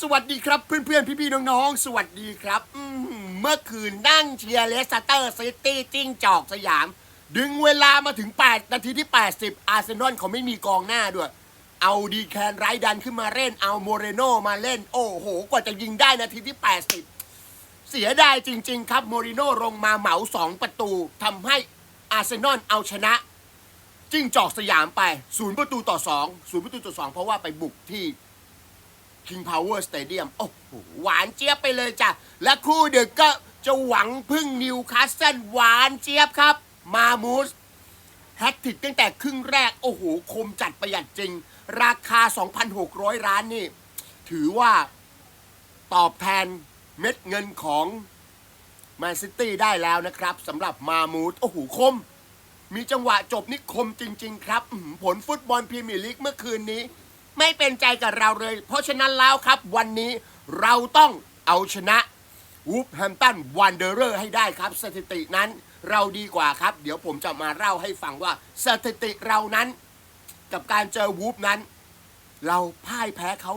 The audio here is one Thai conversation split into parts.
สวัสดีครับเพื่อนๆ พี่ๆ น้องๆ สวัสดีครับอื้อหือเมื่อคืนนั่งเชียร์เลสเตอร์ซิตี้จิ้งจอกสยาม ดึงเวลามาถึง 8 นาทีที่ 80 อาร์เซนอลเขาไม่มีกองหน้าด้วย เอาดีแคนไรดันขึ้นมาเล่น เอาโมเรโนมาเล่น โอ้โห กว่าจะยิงได้นาทีที่ 80 เสียดายจริง ๆ ครับโมริโนลงมาเหมา 2 ประตูทำให้อาร์เซนอลเอาชนะจิ้งจอกสยามไปศูนย์ประตูต่อ2ศูนย์ประตูต่อ 2 เพราะว่าไปบุกที่ King Power Stadium โอ้โหหวานเจี๊ยบไปเลยจ้ะ และคู่เดึกก็จะหวังพึ่งนิวคาสเซิลหวานเจี๊ยบครับ มามูสแฮตทริกตั้งแต่ครึ่งแรก โอ้โห คมจัดประหยัดจริง ราคา 2,600 ล้านนี่ ถือว่าตอบแทนเม็ดเงินของแมนซิตี้ได้แล้วนะครับสำหรับมามูสโอ้โห คม มีจังหวะจบนี่คมจริง ๆ ครับอื้อหือผลฟุตบอลพรีเมียร์ลีกเมื่อคืนนี้ ไม่เป็นใจกับเราเลย เพราะฉะนั้นแล้วครับ วันนี้เราต้องเอาชนะวูฟแฮมตันวันเดอร์เรอร์ให้ได้ครับ สถิตินั้นเราดีกว่าครับ เดี๋ยวผมจะมาเล่าให้ฟังว่าสถิติเรานั้น กับการเจอวูฟนั้น เราพ่ายแพ้เขา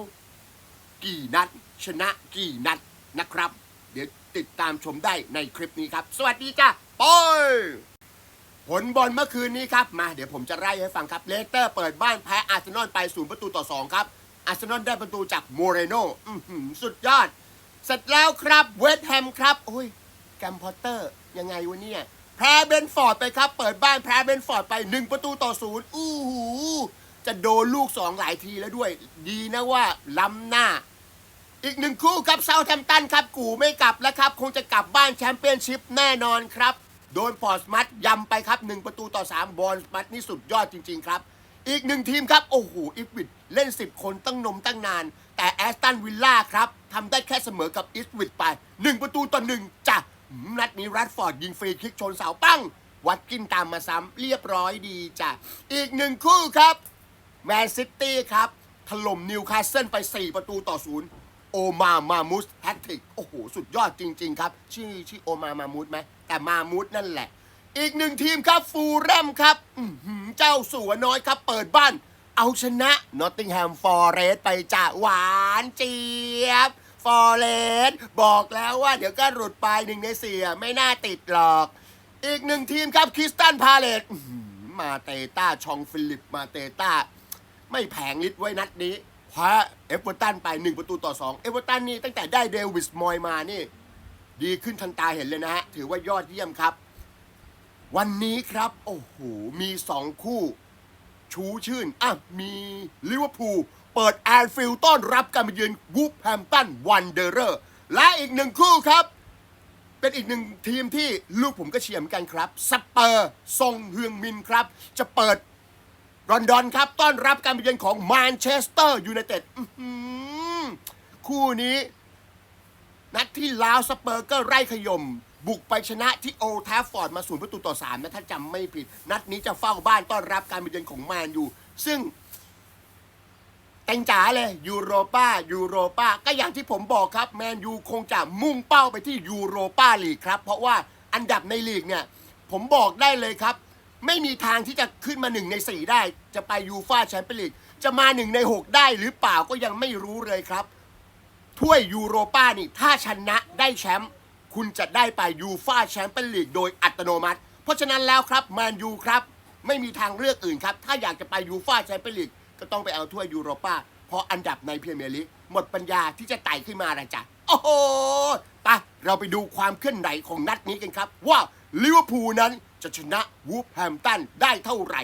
กี่นัด ชนะกี่นัดนะครับ เดี๋ยวติดตามชมได้ในคลิปนี้ครับ สวัสดีจ้าปอย ผลบอลเมื่อคืนนี้ครับ มาเดี๋ยวผมจะไล่ให้ฟังครับเลสเตอร์เปิดบ้านแพ้อาร์เซนอลไปศูนย์ประตูต่อ2ครับ อาร์เซนอลได้ประตูจากโมเรโนสุดยอด เสร็จแล้วครับเวสต์แฮมครับโอ้ยแกมพอตเตอร์ยังไงวะเนี่ยแพ้เบนฟอร์ดไปครับ เปิดบ้านแพ้เบนฟอร์ดไป1ประตูต่อศูนย์อู้หูจะโดนลูก2หลายทีแล้วด้วย ดีนะว่าล้ำหน้า อีกหนึ่งคู่ครับเซาแทมตันครับ กูไม่กลับแล้วครับ คงจะกลับบ้านแชมเปี้ยนชิพแน่นอนครับ โดนพอร์สมัตยำไปครับ 1 ประตูต่อ 3 บอลสมัตนี่สุดยอดจริง ๆ ครับ อีกหนึ่งทีมครับ โอ้โหอีฟวิดเล่น 10 คนตั้งนมตั้งนาน แต่แอสตันวิลล่าครับทำได้แค่เสมอกับอีฟวิดไป 1 ประตูต่อหนึ่งจ้ะนัดนี้รัดฟอร์ดยิงฟรีคิกชนเสาปั้ง วัดกินตามมาซ้ำเรียบร้อยดีจ้ะอีกหนึ่งคู่ครับแมนซิตี้ครับถล่มนิวคาสเซิลไป 4 ประตูต่อศูนย์ มามามูสแฮตทริกโอ้โห สุดยอดจริง ๆ ครับ ชื่อชื่อโอมามามูสไหมแต่มามูสนั่นแหละ อีกหนึ่งทีมครับฟูลแรมครับเจ้าสัวน้อยครับ เปิดบ้าน เอาชนะนอตติงแฮมฟอร์เรสไปจ้ะหวานเจี๊ยบฟอร์เรสบอกแล้วว่าเดี๋ยวก็หลุดไปหนึ่งในเสียไม่น่าติดหรอก อีกหนึ่งทีมครับคริสตันพาเลตมาเตต้าชองฟิลิปมาเตต้า ไม่แผงลิดไว้นัดนี้ แพ้เอฟเวอร์ตันไป 1 ประตูต่อ 2 เอฟเวอร์ตันนี่ตั้งแต่ได้เดวิสมอยมานี่ ดีขึ้นทันตาเห็นเลยนะฮะ ถือว่ายอดเยี่ยมครับ วันนี้ครับ โอ้โห มี 2 คู่ ชูชื่น อะ มีลิเวอร์พูลเปิดแอนฟิลด์ต้อนรับการมาเยือนวูฟแฮมตันวันเดอร์เรอร์และอีกหนึ่งคู่ครับ เป็นอีกหนึ่งทีมที่ลูกผมก็เชียร์เหมือนกันครับ สเปอร์ทรงเฮืองมินครับ จะเปิด ลอนดอนครับ ต้อนรับการมาเยือนของแมนเชสเตอร์ยูไนเต็ดคู่นี้ นัดที่ลาวสเปอร์ก็ไร่ขย่มบุกไปชนะที่โอทฟฟอร์ดมาศูนย์ประตูต่อสามนะถ้าจำไม่ผิด นัดนี้จะเฝ้าบ้านต้อนรับการมาเยือนของแมนยูซึ่งเต็งจ๋าเลยยูโรป้ายูโรป้าก็อย่างที่ผมบอกครับ แมนยูคงจะมุ่งเป้าไปที่ยูโรป้าลีกครับ เพราะว่าอันดับในลีกเนี่ย ผมบอกได้เลยครับ ไม่มีทางที่จะขึ้นมาหนึ่งในสี่ได้ จะไปยูฟาแชมเปี้ยนลีกจะมาหนึ่งในหกได้หรือเปล่าก็ยังไม่รู้เลยครับ ถ้วยยูโรป้านี่ถ้าชนะได้แชมป์คุณจะได้ไปยูฟาแชมเปี้ยนลีกโดยอัตโนมัติ เพราะฉะนั้นแล้วครับแมนยูครับ ไม่มีทางเลือกอื่นครับ ถ้าอยากจะไปยูฟาแชมเปี้ยนลีกก็ต้องไปเอาถ้วยยูโรป้าเพราะอันดับในพรีเมียร์ลีกหมดปัญญาที่จะไต่ขึ้นมาละจ้ะโอ้โหไปเราไปดูความเคลื่อนไหวของนัดนี้กันครับ ว่าลิเวอร์พูลนั้น จะชนะวูฟแฮมตันได้เท่าไหร่